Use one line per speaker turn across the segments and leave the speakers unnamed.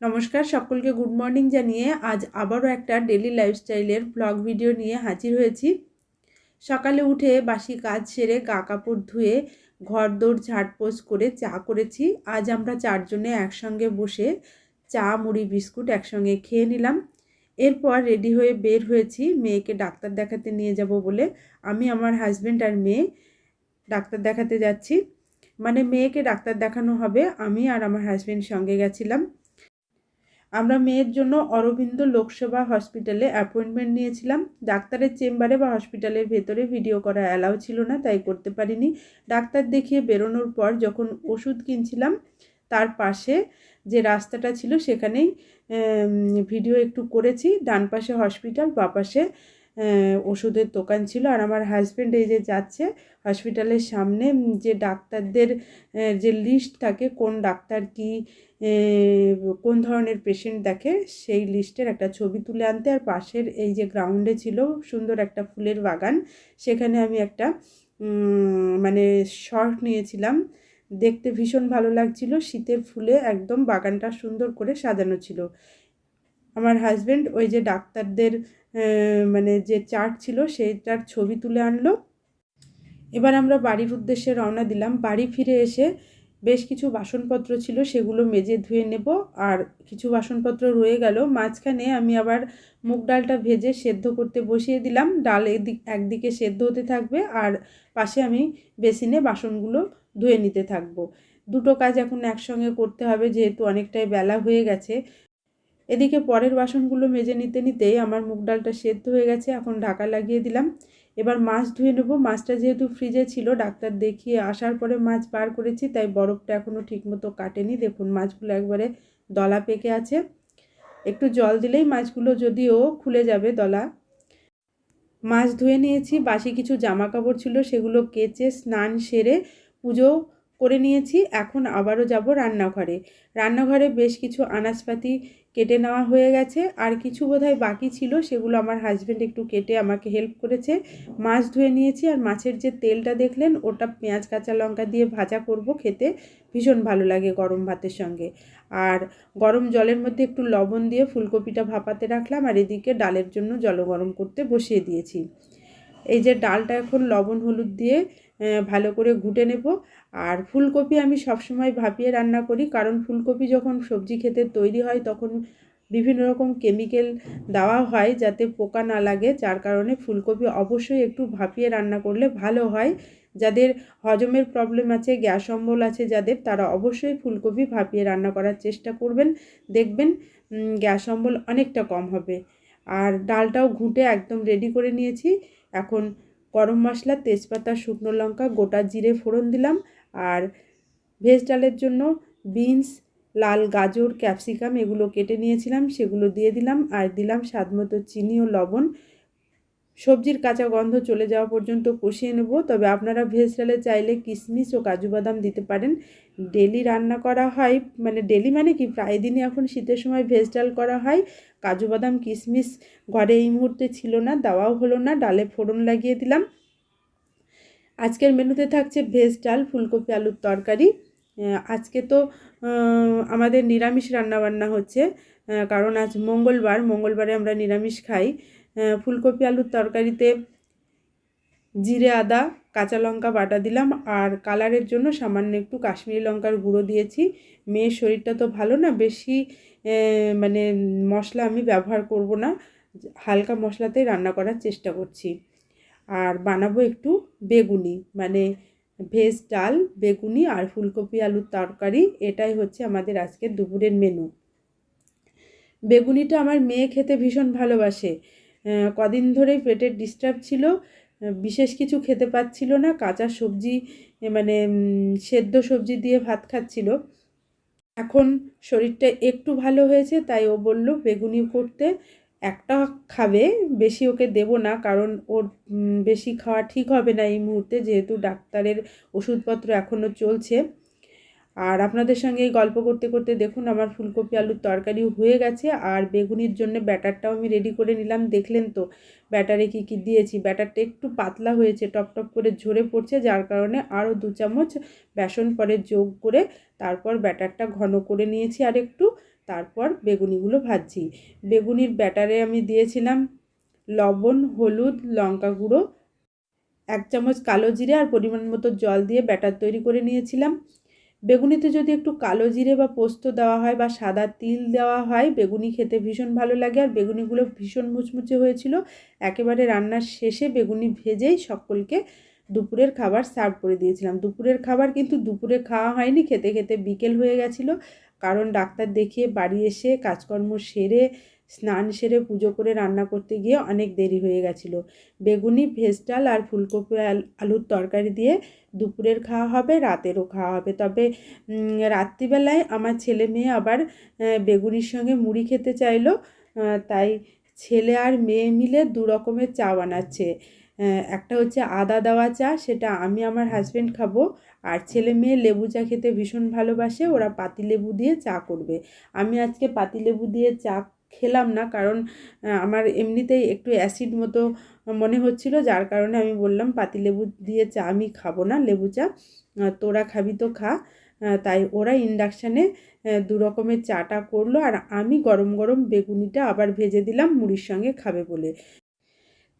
নমস্কার, সকলকে good morning জানিয়ে আজ আবারও একটা ডেলি লাইফস্টাইলের ব্লগ ভিডিও নিয়ে হাজির হয়েছি। সকালে উঠে বাসি কাজ সেরে গা কাপড় ধুয়ে ঘর দৌড় ঝাড়পোছ করে চা করেছি। আজ আমরা চারজনে একসঙ্গে বসে চা, মুড়ি, বিস্কুট একসঙ্গে খেয়ে নিলাম। এরপর রেডি হয়ে বের হয়েছি। মেয়েকে ডাক্তার দেখাতে নিয়ে যাব বলে আমি, আমার হাজব্যান্ড আর মেয়ে ডাক্তার দেখাতে যাচ্ছি। মানে মেয়েকে ডাক্তার দেখানো হবে, আমি আর আমার হাজব্যান্ড সঙ্গে গেছিলাম। আমরা মেয়ের জন্য অরবিন্দ লোকসভা হসপিটালে অ্যাপয়েন্টমেন্ট নিয়েছিলাম। ডাক্তারের চেম্বারে বা হসপিটালের ভেতরে ভিডিও করা অ্যালাউ ছিল না, তাই করতে পারিনি। ডাক্তার দেখিয়ে বেরোনোর পর যখন ওষুধ কিনছিলাম তার পাশে যে রাস্তাটা ছিল সেখানেই ভিডিও একটু করেছি। ডান পাশে হসপিটাল, বা পাশে ওষুধের দোকান ছিল আর আমার হাজব্যান্ড এই যে যাচ্ছে হসপিটালের সামনে যে ডাক্তারদের যে লিস্ট থাকে কোন ডাক্তার কি কোন ধরনের পেশেন্ট দেখে সেই লিস্টের একটা ছবি তুলে আনতে আর পাশের এই যে গ্রাউন্ডে ছিল সুন্দর একটা ফুলের বাগান, সেখানে আমি একটা মানে শর্ট নিয়েছিলাম। দেখতে ভীষণ ভালো লাগছিল, শীতের ফুলে একদম বাগানটা সুন্দর করে সাজানো ছিল। আমার হাজব্যান্ড ওই যে ডাক্তারদের মানে যে চার্ট ছিল সেইটার ছবি তুলে আনলো। এবার আমরা বাড়ির উদ্দেশ্যে রওনা দিলাম। বাড়ি ফিরে এসে বেশ কিছু বাসনপত্র ছিল, সেগুলো মেজে ধুয়ে নেব। আর কিছু বাসনপত্র রয়ে গেল। মাঝখানে আমি আবার মুগ ডালটা ভেজে সেদ্ধ করতে বসিয়ে দিলাম। ডাল এদিক, একদিকে সেদ্ধ হতে থাকবে আর পাশে আমি বেসিনে বাসনগুলো ধুয়ে নিতে থাকব। দুটো কাজ এখন একসঙ্গে করতে হবে, যেহেতু অনেকটাই বেলা হয়ে গেছে। এদিকে পরের বাসনগুলো মেজে নিতে নিতেই আমার মুগ ডালটা সেদ্ধ হয়ে গেছে, এখন ঢাকা লাগিয়ে দিলাম। এবার মাছ ধুয়ে নেব। মাছটা যেহেতু ফ্রিজে ছিল, ডাক্তার দেখিয়ে আসার পরে মাছ বার করেছি, তাই বরফটা এখনও ঠিকমতো কাটেনি। দেখুন, মাছগুলো একবারে দলা পেকে আছে। একটু জল দিলেই মাছগুলো যদিও খুলে যাবে দলা। মাছ ধুয়ে নিয়েছি, বাসি কিছু জামা কাপড় ছিল, সেগুলো কেচে, স্নান সেরে পুজো করে নিয়েছি, এখন আবারও যাব রান্নাঘরে। রান্নাঘরে বেশ কিছু আনাজপাতি কেটে নেওয়া হয়ে গেছে। আর কিছু বোধহয় বাকি ছিল, সেগুলো আমার হাজব্যান্ড একটু কেটে আমাকে হেল্প করেছে। মাছ ধুয়ে নিয়েছি আর মাছের যে তেলটা দেখলেন, ওটা পেঁয়াজ, কাঁচা লঙ্কা দিয়ে ভাজা করব খেতে। ভীষণ ভালো লাগে গরম ভাতের সঙ্গে। আর গরম জলের মধ্যে একটু লবণ দিয়ে ফুলকপিটা ভাপাতে রাখলাম আর এদিকে ডালের জন্য জল গরম করতে বসিয়ে দিয়েছি। এই যে ডালটা এখন লবণ, হলুদ দিয়ে ভালো করে ঘুটে নেব। আর ফুলকপি আমি সবসময় ভাপিয়ে রান্না করি, কারণ ফুলকপি যখন সবজি খেতে তৈরি হয় তখন বিভিন্ন রকম কেমিক্যাল দেওয়া হয় যাতে পোকা না লাগে, যার কারণে ফুলকপি অবশ্যই একটু ভাপিয়ে রান্না করলে ভালো হয়। যাদের হজমের প্রবলেম আছে, গ্যাস অম্বল আছে যাদের, তারা অবশ্যই ফুলকপি ভাপিয়ে রান্না করার চেষ্টা করবেন। দেখবেন গ্যাস অম্বল অনেকটা কম হবে। আর ডালটাও ঘুঁটে একদম রেডি করে নিয়েছি। এখন গরম মশলা, তেজপাতা, শুকনো লঙ্কা, গোটা জিরে ফোড়ন দিলাম। আর ভেজ ডালের জন্য বিনস, লাল গাজর, ক্যাপসিকাম এগুলো কেটে নিয়েছিলাম, সেগুলো দিয়ে দিলাম। আর দিলাম স্বাদ মতো চিনি ও লবণ। সবজির কাঁচা গন্ধ চলে যাওয়া পর্যন্ত কষিয়ে নেব। তবে আপনারা ভেজ ডালে চাইলে কিশমিশ ও কাজু বাদাম দিতে পারেন। ডেলি রান্না করা হয় মানে ডেলি মানে কি? প্রায় দিনই এখন শীতের সময় ভেজ ডাল করা হয়। কাজু বাদাম কিশমিশ ঘরে এই মুহূর্তে ছিল না, দেওয়াও হলো না, ডালে ফোড়ন লাগিয়ে দিলাম। আজকের মেনুতে থাকছে ভেজ ডাল, ফুলকপি, আলুর তরকারি। আজকে তো আমাদের নিরামিষ রান্নাবান্না হচ্ছে। কারণ আজ মঙ্গলবার, মঙ্গলবারে আমরা নিরামিষ খাই। ফুলকপি আলুর তরকারিতে জিরে, আদা, কাঁচা লঙ্কা বাটা দিলাম। আর কালারের জন্য সামান্য একটু কাশ্মীরি লঙ্কার গুঁড়ো দিয়েছি। মেয়ের শরীরটা তো ভালো না, বেশি মানে মশলা আমি ব্যবহার করব না। হালকা মশলাতেই রান্না করার চেষ্টা করছি। আর বানাবো একটু বেগুনি মানে ভেজ ডাল, বেগুনি আর ফুলকপি আলুর তরকারি। এটাই হচ্ছে আমাদের আজকের দুপুরের মেনু বেগুনিটা আমার মেয়ে খেতে ভীষণ ভালোবাসে। কদিন ধরেই পেটের ডিস্টার্ব ছিল। বিশেষ কিছু খেতে পাচ্ছিল না। কাঁচা সবজি মানে সেদ্ধ সবজি দিয়ে ভাত খাচ্ছিল। এখন শরীরটা একটু ভালো হয়েছে, তাই ও বলল, বেগুনি করতে একটা খাবে, বেশি ওকে দেব না, কারণ ওর বেশি খাওয়া ঠিক হবে না এই মুহূর্তে, যেহেতু ডাক্তারের ওষুধপত্র এখনও চলছে। আর আপনাদের সঙ্গে এই গল্প করতে করতে দেখুন, আমার ফুলকপি আলুর তরকারি হয়ে গেছে আর বেগুনির জন্য ব্যাটারটাও আমি রেডি করে নিলাম। দেখলেন তো, ব্যাটারে কি কি দিয়েছি? ব্যাটারটা একটু পাতলা হয়েছে, টপ টপ করে ঝরে পড়ছে, যার কারণে আরও দু চামচ বেসন পরে যোগ করে তারপর ব্যাটারটা ঘন করে নিয়েছি আর একটু, তারপর বেগুনিগুলো ভাজছি। বেগুনির ব্যাটারে আমি দিয়েছিলাম লবণ, হলুদ, লঙ্কা গুঁড়ো, এক চামচ কালো জিরে আর পরিমাণ মতো জল দিয়ে ব্যাটার তৈরি করে নিয়েছিলাম। বেগুনিতে যদি একটু কালো জিরে বা পোস্ত দেওয়া হয় বা সাদা তিল দেওয়া হয়, বেগুনি খেতে ভীষণ ভালো লাগে। আর বেগুনিগুলো ভীষণ মুচমুচে হয়েছিল। একেবারে রান্নার শেষে বেগুনি ভেজেই সকলকে দুপুরের খাবার সার্ভ করে দিয়েছিলাম। দুপুরের খাবার কিন্তু দুপুরে খাওয়া হয়নি, খেতে খেতে বিকেল হয়ে গেছিল। কারণ ডাক্তার দেখিয়ে বাড়ি এসে কাজকর্ম সেরে স্নান সেরে পুজো করে রান্না করতে গিয়ে অনেক দেরি হয়ে গেছিল। বেগুনি, ভেজ ডাল আর ফুলকপি আলুর তরকারি দিয়ে দুপুরের খাওয়া হবে, রাতেরও খাওয়া হবে। তবে রাত্রিবেলায় আমার ছেলে মেয়ে আবার বেগুনির সঙ্গে মুড়ি খেতে চাইলো তাই ছেলে আর মেয়ে মিলে দু রকমের চা বানাচ্ছে। একটা হচ্ছে আদা দেওয়া চা, সেটা আমি আমার হাজব্যান্ড খাব। আর ছেলে মেয়ে লেবু চা খেতে ভীষণ ভালোবাসে, ওরা পাতিলেবু দিয়ে চা করবে। আমি আজকে পাতিলেবু দিয়ে চা খেলাম না। কারণ আমার এমনিতেই একটু অ্যাসিড মতো মনে হচ্ছিল। যার কারণে আমি বললাম পাতিলেবু দিয়ে চা আমি খাব না, লেবু চা। তোরা খাবি তো খা। তাই ওরা ইন্ডাকশানে দু রকমের চাটা করল। আর আমি গরম গরম বেগুনিটা আবার ভেজে দিলাম, মুড়ির সঙ্গে খাবে বলে।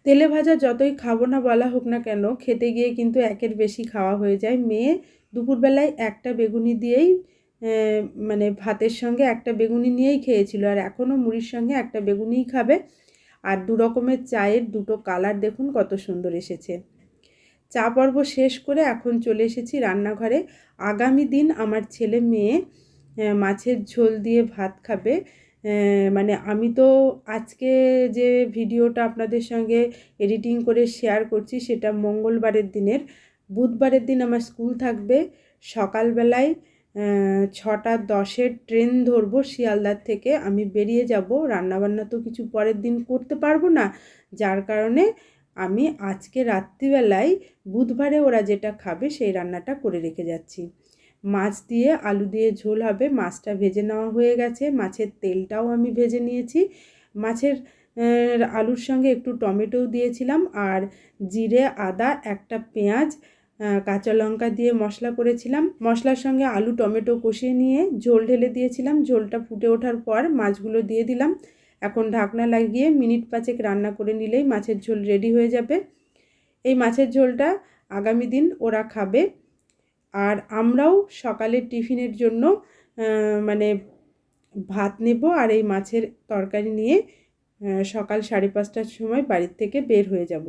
তেলে ভাজা যতই খাব না বলা হোক না কেন, খেতে গিয়ে কিন্তু একের বেশি খাওয়া হয়ে যায়। মেয়ে দুপুরবেলায় একটা বেগুনি দিয়েই মানে ভাতের সঙ্গে একটা বেগুনি নিয়েই খেয়েছিল। আর এখনও মুড়ির সঙ্গে একটা বেগুনিই খাবে। আর দু রকমের চায়ের দুটো কালার দেখুন কত সুন্দর এসেছে। চা পর্ব শেষ করে এখন চলে এসেছি রান্নাঘরে। আগামী দিন আমার ছেলে মেয়ে মাছের ঝোল দিয়ে ভাত খাবে। মানে আমি তো আজকে যে ভিডিওটা আপনাদের সঙ্গে এডিটিং করে শেয়ার করছি সেটা মঙ্গলবারের দিনের। বুধবারের দিন আমার স্কুল থাকবে। সকালবেলায় ছটা দশের ট্রেন ধরবো শিয়ালদার থেকে। আমি বেরিয়ে যাব। রান্নাবান্না তো কিছু পরের দিন করতে পারব না। যার কারণে আমি আজকে রাত্রিবেলায় বুধবারে ওরা যেটা খাবে সেই রান্নাটা করে রেখে যাচ্ছি। মাছ দিয়ে আলু দিয়ে ঝোল হবে। মাছটা ভেজে নেওয়া হয়ে গেছে। মাছের তেলটাও আমি ভেজে নিয়েছি। মাছের আলুর সঙ্গে একটু টমেটোও দিয়েছিলাম। আর জিরে, আদা, একটা পেঁয়াজ কাঁচা লঙ্কা দিয়ে মশলা করেছিলাম। মশলার সঙ্গে আলু, টমেটো কষিয়ে নিয়ে ঝোল ঢেলে দিয়েছিলাম। ঝোলটা ফুটে ওঠার পর মাছগুলো দিয়ে দিলাম। এখন ঢাকনা লাগিয়ে মিনিট পাঁচেক রান্না করে নিলেই মাছের ঝোল রেডি হয়ে যাবে। এই মাছের ঝোলটা আগামী দিন ওরা খাবে। আর আমরাও সকালের টিফিনের জন্য মানে ভাত নেব আর এই মাছের তরকারি নিয়ে সকাল সাড়ে পাঁচটার সময় বাড়ির থেকে বের হয়ে যাব।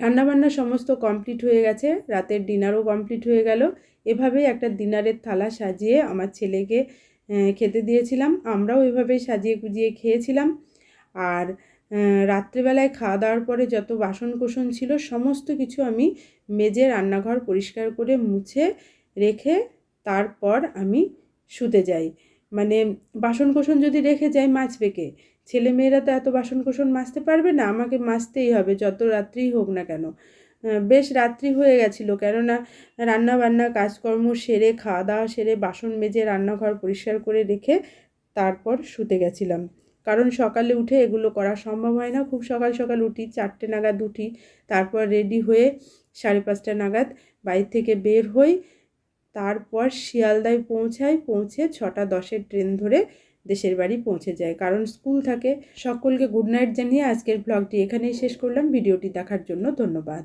রান্নাবান্না সমস্ত কমপ্লিট হয়ে গেছে, রাতের ডিনারও কমপ্লিট হয়ে গেল। এভাবেই একটা ডিনারের থালা সাজিয়ে আমার ছেলেকে খেতে দিয়েছিলাম। আমরাও এভাবেই সাজিয়ে গুজিয়ে খেয়েছিলাম। আর রাত্রেবেলায় খাওয়া দাওয়ার পরে যত বাসন কোসন ছিল, সমস্ত কিছু আমি মেজে রান্নাঘর পরিষ্কার করে মুছে রেখে তারপর আমি শুতে যাই। মানে বাসন কোসন যদি রেখে যাই মাছ বেঁকে ছেলে মেয়েরা তো এত বাসন কোসন মাজতে পারবে না, আমাকে মাজতেই হবে, যত রাত্রিই হোক না কেন। বেশ রাত্রি হয়ে গেছিল, কেননা রান্না বান্না কাজকর্ম সেরে খাওয়া দাওয়া সেরে, বাসন মেজে, রান্নাঘর পরিষ্কার করে রেখে তারপর শুতে গেছিলাম। কারণ সকালে উঠে এগুলো করা সম্ভব হয় না, খুব সকাল সকাল উঠি, চারটে নাগাদ উঠি, তারপর রেডি হয়ে সাড়ে পাঁচটা নাগাদ বাড়ি থেকে বের হই, তারপর শিয়ালদায় পৌঁছাই, পৌঁছে ছটা দশের ট্রেন ধরে দেশের বাড়ি পৌঁছে যায়। কারণ স্কুল থাকে। সকলকে গুড নাইট জানিয়ে আজকের ব্লগটি এখানেই শেষ করলাম। ভিডিওটি দেখার জন্য ধন্যবাদ।